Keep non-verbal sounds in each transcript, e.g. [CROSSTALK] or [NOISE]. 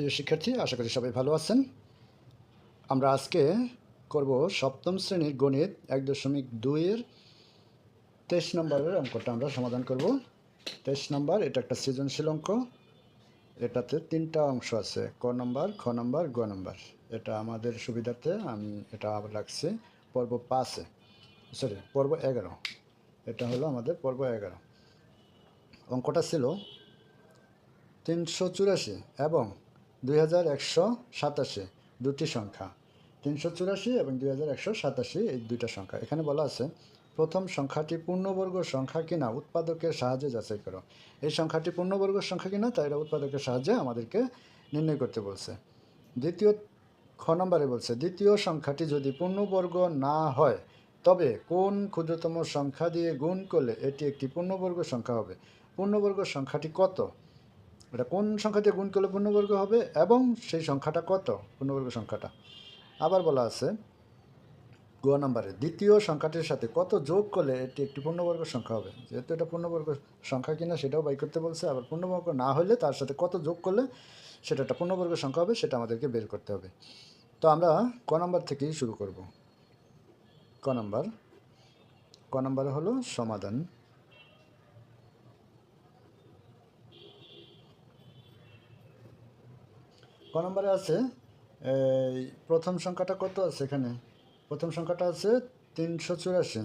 প্রিয় শিক্ষার্থী, আশা করি সবাই ভালো আছেন। আমরা আজকে করব সপ্তম শ্রেণির গণিত এক দশমিক দুইয়ের তেইশ নম্বরের অঙ্কটা আমরা সমাধান করব। তেইশ নম্বর, এটা একটা সৃজনশীল অঙ্ক। এটাতে তিনটা অংশ আছে, ক নম্বর, খ নম্বর, গ নম্বর। এটা আমাদের সুবিধার্থে আমি এটা রাখছি, পর্ব পাঁচে, সরি, পর্ব এগারো। এটা হলো আমাদের পর্ব এগারো। অঙ্কটা ছিল তিনশো চুরাশি এবং দুই হাজার একশো সাতাশি, দুটি সংখ্যা। তিনশো চুরাশি এবং দুই হাজার একশো সাতাশি, এই দুইটা সংখ্যা। এখানে বলা আছে, প্রথম সংখ্যাটি পূর্ণবর্গ সংখ্যা কিনা, উৎপাদকের সাহায্যে যাচাই করো। এই সংখ্যাটি পূর্ণবর্গ সংখ্যা কিনা তাই এটা উৎপাদকের সাহায্যে আমাদেরকে নির্ণয় করতে বলছে। দ্বিতীয়, খ নম্বরে বলছে, দ্বিতীয় সংখ্যাটি যদি পূর্ণবর্গ না হয়, তবে কোন ক্ষুদ্রতম সংখ্যা দিয়ে গুণ করলে এটি একটি পূর্ণবর্গ সংখ্যা হবে? পূর্ণবর্গ সংখ্যাটি কত? এটা কোন সংখ্যা দিয়ে গুণ করলে পূর্ণবর্গ হবে এবং সেই সংখ্যাটা কত? পূর্ণবর্গ সংখ্যাটা। আবার বলা আছে, গ নম্বরে, দ্বিতীয় সংখ্যাটির সাথে কত যোগ করলে এটি একটি পূর্ণবর্গ সংখ্যা হবে? যেহেতু এটা পূর্ণবর্গ সংখ্যা কিনা সেটাও বাই করতে বলছে, আবার পূর্ণবর্গ না হলে তার সাথে কত যোগ করলে সেটা একটা পূর্ণবর্গ সংখ্যা হবে, সেটা আমাদেরকে বের করতে হবে। তো আমরা ক নম্বর থেকেই শুরু করব। ক নম্বর, ক নম্বরে হলো সমাধান। ক নম্বরে আছে, এই প্রথম সংখ্যাটা কত আছে এখানে? প্রথম সংখ্যাটা আছে তিনশো চুরাশি।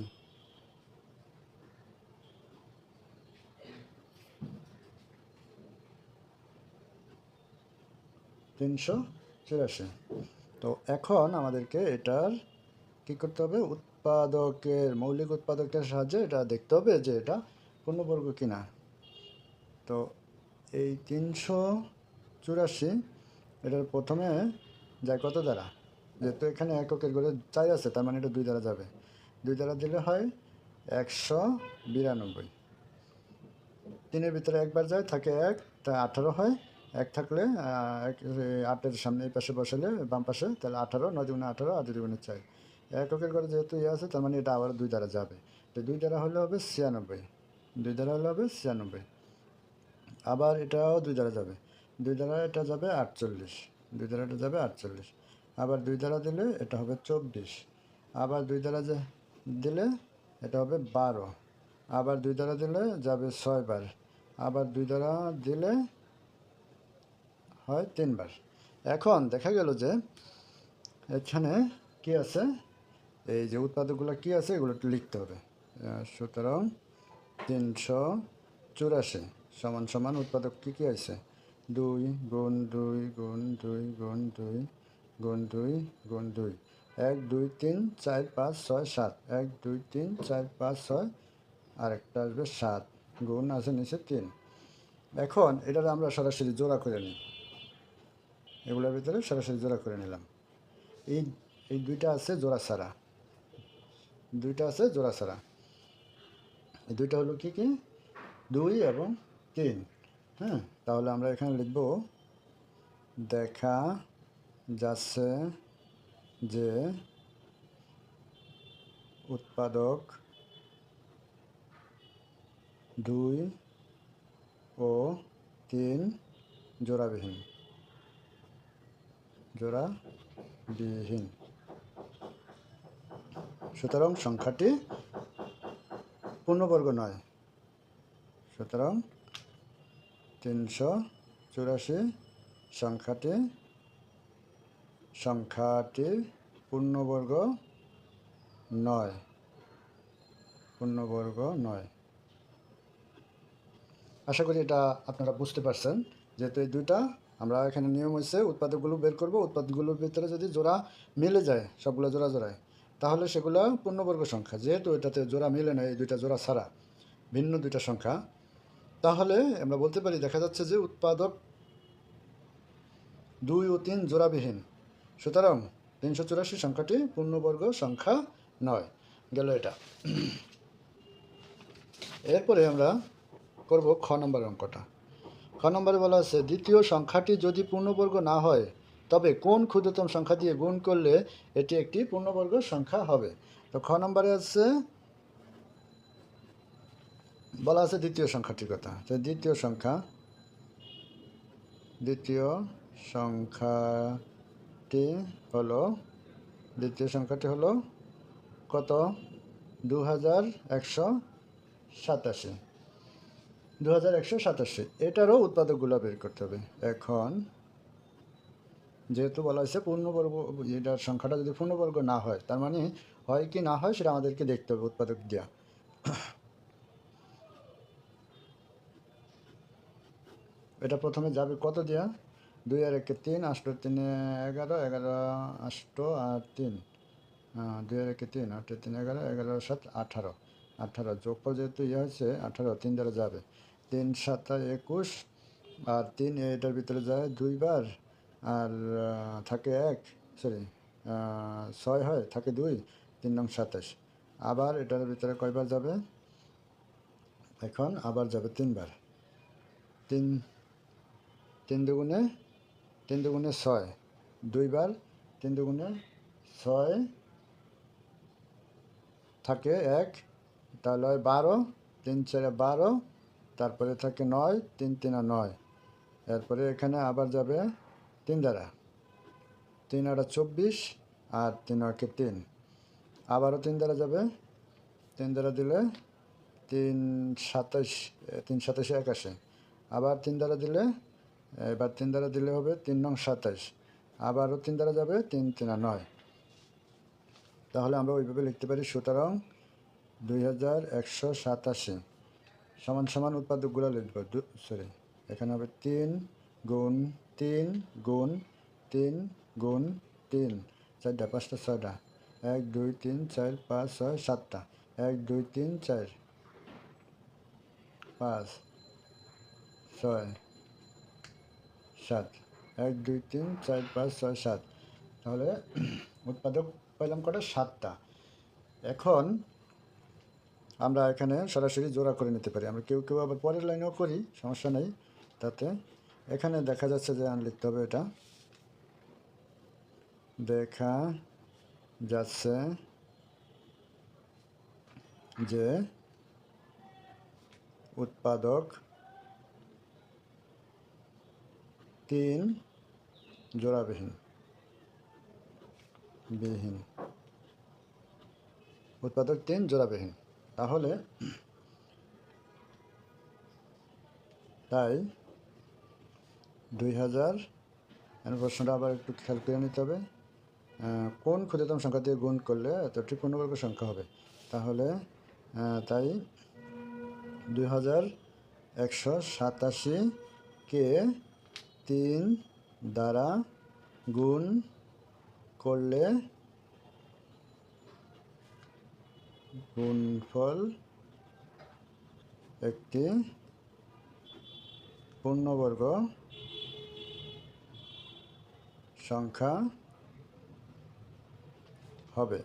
তিনশো চুরাশি। তো এখন আমাদেরকে এটার কী করতে হবে? উৎপাদকের, মৌলিক উৎপাদকের সাহায্যে এটা দেখতে হবে যে এটা পূর্ণবর্গ কিনা। তো এই তিনশো চুরাশি এটার প্রথমে যায় কত দ্বারা? যেহেতু এখানে এককের করে চাই আছে, তার মানে এটা দুই দ্বারা যাবে। দুই দ্বারা দিলে হয় একশো বিরানব্বই। তিনের ভিতরে একবার যায়, থাকে এক, তা আঠারো হয়। এক থাকলে আটের সামনে এই পাশে বসালে, বাম পাশে, তাহলে আঠারো, নয় দুগুণে আঠারো আর দুগুণে চার। এককের করে যেহেতু ইয়ে আছে, তার মানে এটা আবার দুই দ্বারা যাবে। তো দুই দ্বারা হলে হবে ছিয়ানব্বই। দুই দ্বারা হলে হবে ছিয়ানব্বই। আবার এটাও দুই দ্বারা যাবে। দুই দ্বারা এটা যাবে আটচল্লিশ, দুই দ্বারা এটা যাবে আটচল্লিশ। আবার দুই দ্বারা দিলে এটা হবে চব্বিশ। আবার দুই দ্বারা দিলে এটা হবে বারো। আবার দুই দ্বারা দিলে যাবে ছয়বার। আবার দুই দ্বারা দিলে হয় তিনবার। এখন দেখা গেল যে এখানে কি আছে? এই যে উৎপাদকগুলো কি আছে এগুলো একটু লিখতে হবে। সুতরাং তিনশো চুরাশি সমান সমান উৎপাদক কী কী আছে? দুই গুণ দুই গুণ দুই গুণ দুই গুণ দুই গুণ দুই। এক, দুই, তিন, চার, পাঁচ, ছয়, সাত। এক, দুই, তিন, চার, পাঁচ, ছয়। আর একটা আসবে সাত। গুণ আছে নিচে তিন। এখন এটার আমরা সরাসরি জোড়া করে নিই। এগুলোর ভিতরে সরাসরি জোড়া করে নিলাম। এই এই দুইটা আছে জোড়া ছাড়া। দুইটা আছে জোড়া ছাড়া। এই দুইটা হলো কি কি? দুই এবং তিন। হ্যাঁ? তাহলে আমরা এখানে লিখব, দেখা যাচ্ছে যে উৎপাদক দুই ও তিন জোড়াবিহীন। জোড়াবিহীন। সুতরাং সংখ্যাটি পূর্ণবর্গ নয়। সুতরাং তিনশো চুরাশি সংখ্যাটি সংখ্যাটি পূর্ণবর্গ নয়। পূর্ণবর্গ নয়। আশা করি এটা আপনারা বুঝতে পারছেন। যেহেতু এই দুইটা, আমরা এখানে নিয়ম হয়েছে উৎপাদকগুলো বের করব, উৎপাদকগুলোর ভিতরে যদি জোড়া মিলে যায়, সবগুলো জোড়া জোড়ায়, তাহলে সেগুলো পূর্ণবর্গ সংখ্যা। যেহেতু এটাতে জোড়া মিলে না, এই দুইটা জোড়া ছাড়া, ভিন্ন দুইটা সংখ্যা। তাহলে আমরা বলতে পারি, দেখা যাচ্ছে যে উৎপাদক দুই ও তিন জোড়াবিহীন। সুতরাং তিনশো চুরাশি সংখ্যাটি পূর্ণবর্গ সংখ্যা নয়। গেল এটা। এরপরে আমরা করব খ নম্বর অঙ্কটা। খ নম্বরে বলা আছে, দ্বিতীয় সংখ্যাটি যদি পূর্ণবর্গ না হয়, তবে কোন ক্ষুদ্রতম সংখ্যা দিয়ে গুণ করলে এটি একটি পূর্ণবর্গ সংখ্যা হবে? তো খ নম্বরে আছে বলা আছে দ্বিতীয় সংখ্যাটির কথা। তো দ্বিতীয় সংখ্যা, দ্বিতীয় সংখ্যাটি হলো, দ্বিতীয় সংখ্যাটি হলো কত? দু হাজার একশো সাতাশি। দু হাজার একশো সাতাশি, এটারও উৎপাদকগুলো বের করতে হবে। এখন, যেহেতু বলা হয়েছে পূর্ণবর্গ, এটার সংখ্যাটা যদি পূর্ণবর্গ না হয়, তার মানে হয় কি না হয় সেটা আমাদেরকে দেখতে হবে উৎপাদক দেওয়া এটা প্রথমে যাবে কত দেওয়া দুই আর একে তিন আষ্ট তিনে এগারো এগারো আষ্ট আর তিন। দুই আর একে তিন আট তিন, এগারো এগারো সাত, আঠারো। আঠারো যোগফল যেহেতু ইয়ে হয়েছে, আঠারো, তিন দ্বারা যাবে। তিন সাতা একুশ, আর তিন এটার ভিতরে যায় দুইবার, আর থাকে এক সরি ছয় হয়, থাকে দুই, তিন নং সাতাশ। আবার এটার ভিতরে কয়বার যাবে? এখন আবার যাবে তিনবার। তিন তিন দুগুণে তিন দুগুণে ছয়। দুইবার তিন দুগুণে ছয় থাকে এক, তাহলে হয় বারো, তিন চারে বারো, তারপরে থাকে নয়, তিন তিনা নয়। এরপরে এখানে আবার যাবে তিন দ্বারা। তিন আটা চব্বিশ আর তিন আটকে তিন। আবারও তিন দ্বারা যাবে। তিন দ্বারা দিলে তিন সাতাশ তিন সাতাশে একাশে। আবার তিন দ্বারা দিলে এবার তিন দ্বারা দিলে হবে তিন নং সাতাশ আবারও তিন দ্বারা যাবে তিন, তিনা নয়। তাহলে আমরা ওইভাবে লিখতে পারি সুতরাং দুই হাজার একশো সাতাশি সমান সমান উৎপাদকগুলো লিখব। সরি এখানে হবে তিন গুণ তিন গুণ তিন গুণ তিন। চারটা, পাঁচটা, ছয়টা। এক, দুই, তিন, চার, পাঁচ, ছয়, সাতটা। এক, দুই, তিন, চার, পাঁচ, ছয় সাত। এক, দুই, তিন, চার, পাঁচ, ছয়, সাত। তাহলে [CLEARS THROAT] উৎপাদক পাইলাম কটা সাতটা। এখন আমরা এখানে সরাসরি জোড়া করে নিতে পারি। আমরা কেউ কেউ আবার পরের লাইনেও করি, সমস্যা নেই। তাতে এখানে দেখা যাচ্ছে যে লিখতে হবে এটা। দেখা যাচ্ছে যে উৎপাদক তিন, জোড়াবিহীন। বিহীন। উৎপাদক তিন, জোড়াবিহীন। তাহলে তাই দুই হাজার প্রশ্নটা আবার একটু খেয়াল করে নিতে হবে। কোন ক্ষুদ্রতম সংখ্যা দিয়ে গুণ করলে এতটি পূর্ণবর্গ সংখ্যা হবে? তাহলে তাই দুই হাজার একশো সাতাশিকে তিন দ্বারা গুণ করলে গুণফল একটি পূর্ণবর্গ সংখ্যা হবে।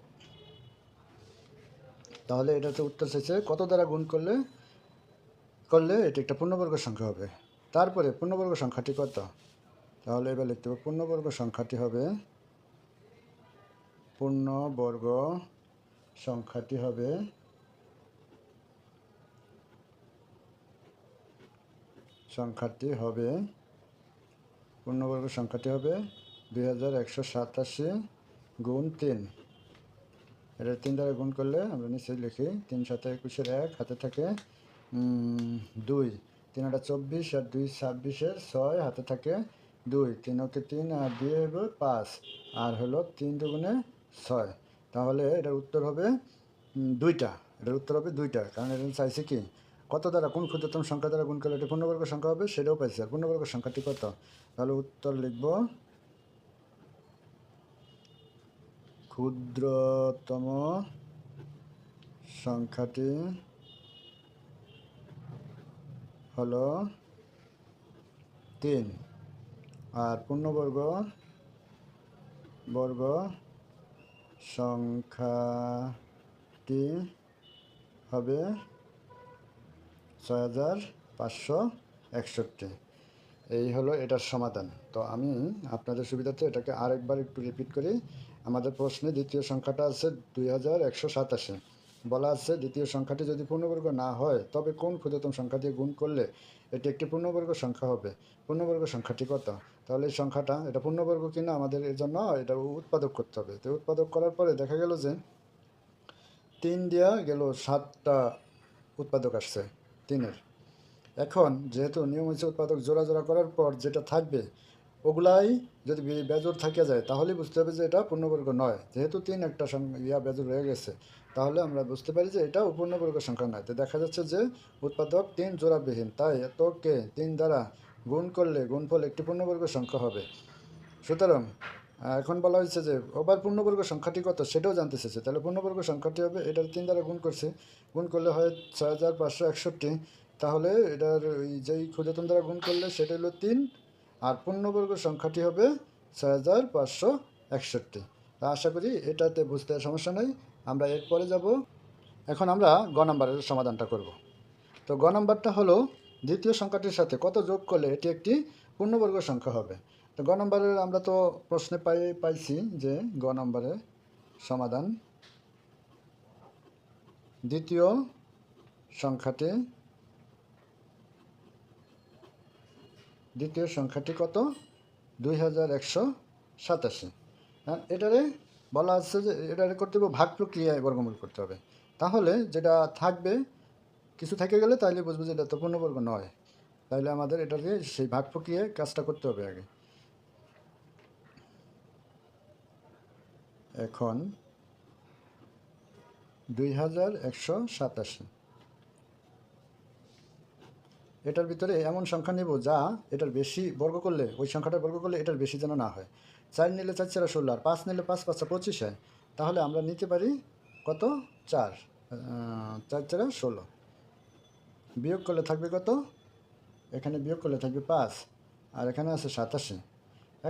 তাহলে এটাতে উত্তর চাইছে কত দ্বারা গুণ করলে করলে এটি একটা পূর্ণবর্গ সংখ্যা হবে? তারপরে পূর্ণবর্গ সংখ্যাটি কত? তাহলে এবার লিখতে হবে পূর্ণবর্গ সংখ্যাটি হবে পূর্ণবর্গ সংখ্যাটি হবে সংখ্যাটি হবে পূর্ণবর্গ সংখ্যাটি হবে দুই হাজার একশো সাতাশি গুণ তিন। এটা তিন দ্বারা গুণ করলে আমরা নিশ্চয়ই লিখি তিন সাথে একুশের এক, হাতে থাকে দুই। তিন আটা চব্বিশ আর দুই ছাব্বিশের ছয় হাতে থাকে দুই। তিন ওকে তিন আর দুই হবে পাঁচ। আর হলো তিন দুগুণে ছয়। তাহলে এটার উত্তর হবে দুইটা। এটার উত্তর হবে দুইটা। কারণ এটা চাইছে কি? কত দ্বারা কোন ক্ষুদ্রতম সংখ্যা দ্বারা গুণ করলে এটা পূর্ণবর্গ সংখ্যা হবে সেটাও পাইছে। আর পূর্ণবর্গ সংখ্যাটি কত? তাহলে উত্তর লিখব, ক্ষুদ্রতম সংখ্যাটি হলো তিন। আর পূর্ণবর্গ বর্গ সংখ্যাটি হবে ছয় হাজার পাঁচশো একষট্টি। এই হলো এটার সমাধান। তো আমি আপনাদের সুবিধার্থে এটাকে আরেকবার একটু রিপিট করি। আমাদের প্রশ্নে দ্বিতীয় সংখ্যাটা আছে দুই হাজার একশো সাতাশি। বলা আছে, দ্বিতীয় সংখ্যাটি যদি পূর্ণবর্গ না হয়, তবে কোন ক্ষুদ্রতম সংখ্যা দিয়ে গুণ করলে এটি একটি পূর্ণবর্গ সংখ্যা হবে? পূর্ণবর্গ সংখ্যাটি কত? তাহলে এই সংখ্যাটা, এটা পূর্ণবর্গ কিনা আমাদের এর জন্য এটা উৎপাদক করতে হবে। তো উৎপাদক করার পরে দেখা গেল যে তিন দেওয়া গেল সাতটা উৎপাদক আসছে, তিনের। এখন যেহেতু নিয়ম হচ্ছে উৎপাদক জোড়া জোড়া করার পর যেটা থাকবে, ওগুলাই যদি বে- বেজোড় থাকে যায়, তাহলে বুঝতে হবে যে এটা পূর্ণবর্গ নয়। যেহেতু তিন একটা ইয়া বেজোড় রয়ে গেছে তাহলে আমরা বুঝতে পারি যে এটা পূর্ণবর্গ সংখ্যা নয় তো দেখা যাচ্ছে যে উৎপাদক তিন জোড়াবিহীন, তাই এতকে তিন দ্বারা গুণ করলে গুণফল একটি পূর্ণবর্গ সংখ্যা হবে। সুতরাং এখন বলা হয়েছে যে ওবার পূর্ণবর্গ সংখ্যাটি কত সেটাও জানতে চেয়েছে তাহলে পূর্ণবর্গ সংখ্যাটি হবে, এটার তিন দ্বারা গুণ করছে। গুণ করলে হয় ছয় হাজার পাঁচশো একষট্টি। তাহলে এটার ওই যেই ক্ষুদ্রতম দ্বারা গুণ করলে সেটা হলো তিন। আর পূর্ণবর্গ সংখ্যাটি হবে ছয় হাজার পাঁচশো একষট্টি। আশা করি এটাতে বুঝতে সমস্যা নেই। আমরা এরপরে যাব। এখন আমরা গ নাম্বারের সমাধানটা করব। তো গ নাম্বারটা হলো দ্বিতীয় সংখ্যাটির সাথে কত যোগ করলে এটি একটি পূর্ণবর্গ সংখ্যা হবে? তো গ নম্বরের আমরা তো প্রশ্নে পাই, পাইছি যে গ নম্বরের সমাধান দ্বিতীয় সংখ্যাটি দ্বিতীয় সংখ্যাটি কত? দুই হাজার একশো সাতাশি। হ্যাঁ এটারে বলা আছে যে এটা করতে হবে ভাগ প্রক্রিয়ায় বর্গমূল করতে হবে। তাহলে যেটা থাকবে, কিছু থেকে গেলে তাহলে বুঝব যে এটা তো পূর্ণবর্গ নয়। তাহলে আমাদের এটাকে সেই ভাগ প্রক্রিয়ায় কাজটা করতে হবে আগে। এখন দুই হাজার একশো সাতাশি। এটার ভিতরে এমন সংখ্যা নেব যা এটার বেশি বর্গ করলে, ওই সংখ্যাটা বর্গ করলে এটার বেশি যেন না হয়। চার নিলে চার চারা ষোলো আর পাঁচ নিলে পাঁচ পাঁচা পঁচিশ হয়। তাহলে আমরা নিতে পারি কত? চার চার চারা ষোলো। বিয়োগ করলে থাকবে কত? এখানে বিয়োগ করলে থাকবে পাঁচ, আর এখানে আছে সাতাশি।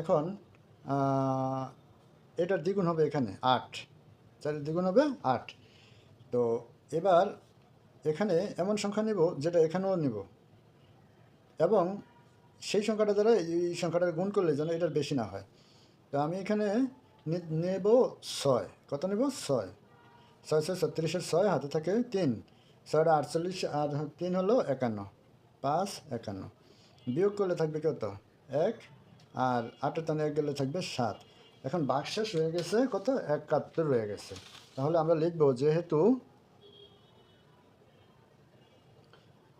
এখন এটার দ্বিগুণ হবে এখানে আট। চারের দ্বিগুণ হবে আট। তো এবার এখানে এমন সংখ্যা নেব যেটা এখানেও নেব। এবং সেই সংখ্যাটা দ্বারা এই সংখ্যাটার গুণ করলে যেন এটার বেশি না হয়। তো আমি এখানে নেব ছয়। কত নেব? ছয়। ছয় ছয় ছত্রিশের ছয়, হাতে থাকে তিন। ছয়টা আটচল্লিশ আর তিন হলো একান্ন। পাঁচ, একান্ন। বিয়োগ করলে থাকবে কত? এক। আর আটের টানে এক গেলে থাকবে সাত। এখন বাকশেষ হয়ে গেছে কত? একাত্তর রয়ে গেছে। তাহলে আমরা লিখব যেহেতু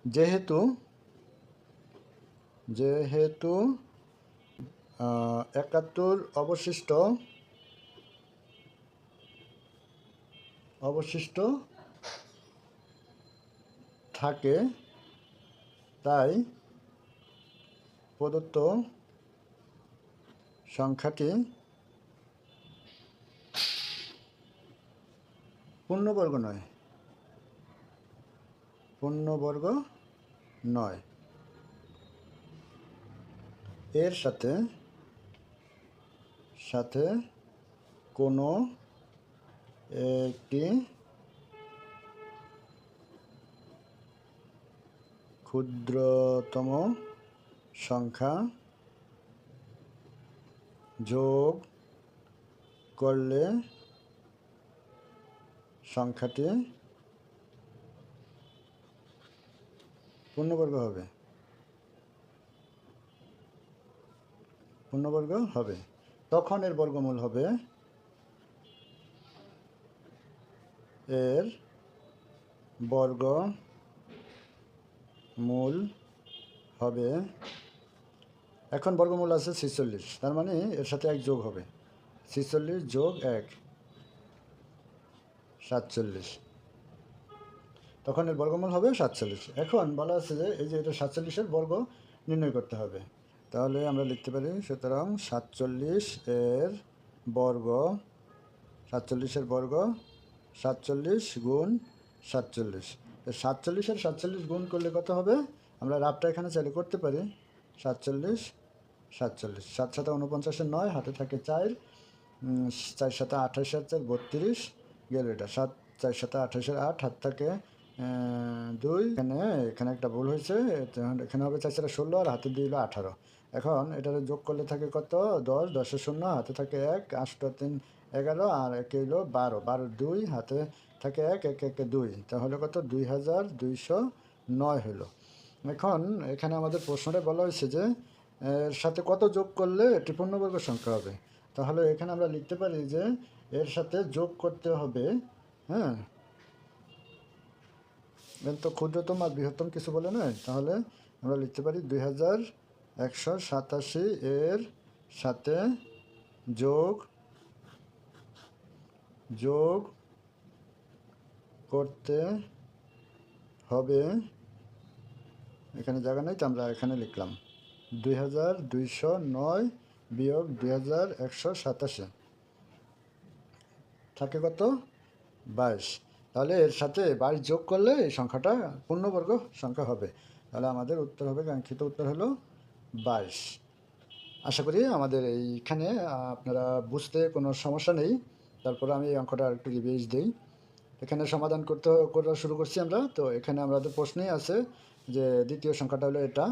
যেহেতু যেহেতু একাত্তর অবশিষ্ট অবশিষ্ট থাকে তাই প্রদত্ত সংখ্যাটি পূর্ণবর্গ নয়। পূর্ণবর্গ নয়। এর সাথে সাথে কোনো একটি ক্ষুদ্রতম সংখ্যা যোগ করলে সংখ্যাটি পূর্ণবর্গ হবে। পূর্ণবর্গ হবে। তখন এর বর্গমূল হবে এর বর্গ মূল হবে, এখন বর্গমূল আছে ছিচল্লিশ, তার মানে এর সাথে এক যোগ হবে, ছিচল্লিশ যোগ এক, সাতচল্লিশ। তখন এর বর্গমূল হবে সাতচল্লিশ। এখন বলা আছে যে এই যে এটা সাতচল্লিশের বর্গ নির্ণয় করতে হবে। তাহলে আমরা লিখতে পারি, সুতরাং সাতচল্লিশ এর বর্গ সাতচল্লিশের বর্গ, সাতচল্লিশ গুণ সাতচল্লিশ। সাতচল্লিশের সাতচল্লিশ গুণ করলে কত হবে? আমরা রাবটা এখানে চালু করতে পারি। সাতচল্লিশ সাতচল্লিশ। সাত সাথে উনপঞ্চাশের নয়, হাতে থাকে চার। চার সাথে আঠাশ আর চার, বত্রিশ। গেল এটা। সাত, চার সাথে আঠাশের আট, হাত থাকে দুই। এখানে এখানে একটা ভুল হয়েছে। এখানে হবে চার চারে ষোলো আর হাতে দিয়ে হলো আঠারো। এখন এটা যোগ করলে থাকে কত? দশ দশের শূন্য, হাতে থাকে এক, আটটা তিন, এগারো, আর একে হলো বারো। বারো দুই, হাতে থাকে এক এক একে দুই। তাহলে কত? দুই হাজার দুইশো নয় হলো এখন এখানে আমাদের প্রশ্নটা বলা হয়েছে যে, এর সাথে কত যোগ করলে এটি পূর্ণবর্গ সংখ্যা হবে? তাহলে এখানে আমরা লিখতে পারি যে, এর সাথে যোগ করতে হবে হ্যাঁ? তো ক্ষুদ্রতম আর বৃহত্তম কিছু বলে নয়। তাহলে আমরা লিখতে পারি দুই হাজার একশো সাতাশি এর সাথে যোগ যোগ করতে হবে। এখানে জায়গা নেই, তো আমরা এখানে লিখলাম। দুই হাজার দুইশো নয় বিয়োগ দুই হাজার একশো সাতাশি। থাকে কত? বাইশ। তাহলে এর সাথে বাইশ যোগ করলে এই সংখ্যাটা পূর্ণবর্গ সংখ্যা হবে। তাহলে আমাদের উত্তর হবে, কাঙ্ক্ষিত উত্তর হলো বাইশ। আশা করি আমাদের এইখানে আপনারা বুঝতে কোনো সমস্যা নেই। তারপরে আমি এই অঙ্কটা একটু রিভিউজ দিই। এখানে সমাধান করতে, করা শুরু করছি আমরা। তো এখানে আমাদের প্রশ্নেই আছে যে, দ্বিতীয় সংখ্যাটা হলো এটা।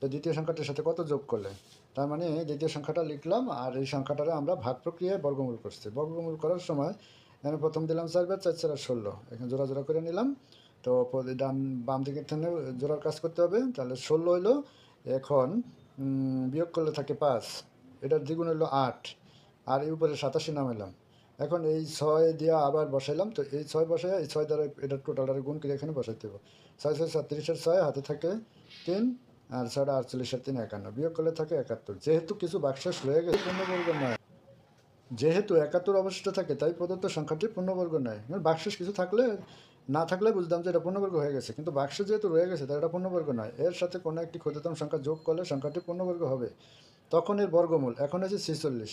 তো দ্বিতীয় সংখ্যাটার সাথে কত যোগ করলে? তার মানে দ্বিতীয় সংখ্যাটা লিখলাম আর এই সংখ্যাটারে আমরা ভাগ প্রক্রিয়ায় বর্গমূল করছি। বর্গমূল করার সময় এখানে প্রথম দিলাম চার বার, চার চার ষোলো। এখানে জোড়া জোড়া করে নিলাম। তো ডান বাম দিকের জোড়ার কাজ করতে হবে। তাহলে ষোলো হইল এখন বিয়োগ করলে থাকে পাঁচ। এটার দ্বিগুণ হলো আট। আর এই উপরে সাতাশি নামাইলাম। এখন এই ছয় দিয়ে আবার বসাইলাম, তো এই ছয় বসাই এই ছয় দ্বারা এটা টোটালটারে গুণ করে এখানে বসাইতে হবে ছয় ছয় সাতত্রিশের ছয়, হাতে থাকে তিন, আর ছয়টা আটচল্লিশের তিন একান্ন। বিয়োগ করলে থাকে একাত্তর। যেহেতু কিছু বাক্সাস রয়ে গেছে, পূর্ণবর্গ নয়। যেহেতু একাত্তর অবশিষ্ট থাকে, তাই প্রদত্ত সংখ্যাটি পূর্ণবর্গ নয়। বাক্সেস কিছু থাকলে না থাকলে বুঝতাম যে এটা পূর্ণবর্গ হয়ে গেছে। কিন্তু বাক্স যেহেতু রয়ে গেছে তাই এটা পূর্ণবর্গ নয়। এর সাথে কোনো একটি ক্ষুদ্রতম সংখ্যা যোগ করলে সংখ্যাটি পূর্ণবর্গ হবে। তখন এর বর্গমূল। এখন আছে ছেচল্লিশ।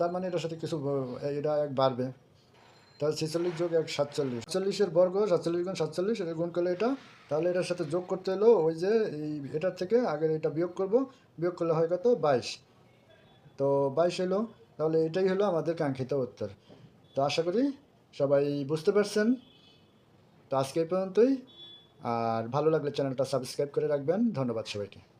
তার মানে এটার সাথে কিছু এটা এক বাড়বে। তাহলে ছেচল্লিশ যোগ এক, সাতচল্লিশ। সাতচল্লিশের বর্গ, সাতচল্লিশ গুণ সাতচল্লিশ, এটা গুণ করলে এটা। তাহলে এটার সাথে যোগ করতে হলো ওই যে এই এটার থেকে আগের এটা বিয়োগ করব। বিয়োগ করলে হয় কত? বাইশ। তো বাইশ এলো তাহলে এটাই হলো আমাদের কাঙ্ক্ষিত উত্তর। তো আশা করি সবাই বুঝতে পারছেন। তো আজকে এই পর্যন্তই। আর ভালো লাগলে চ্যানেলটা সাবস্ক্রাইব করে রাখবেন। ধন্যবাদ সবাইকে।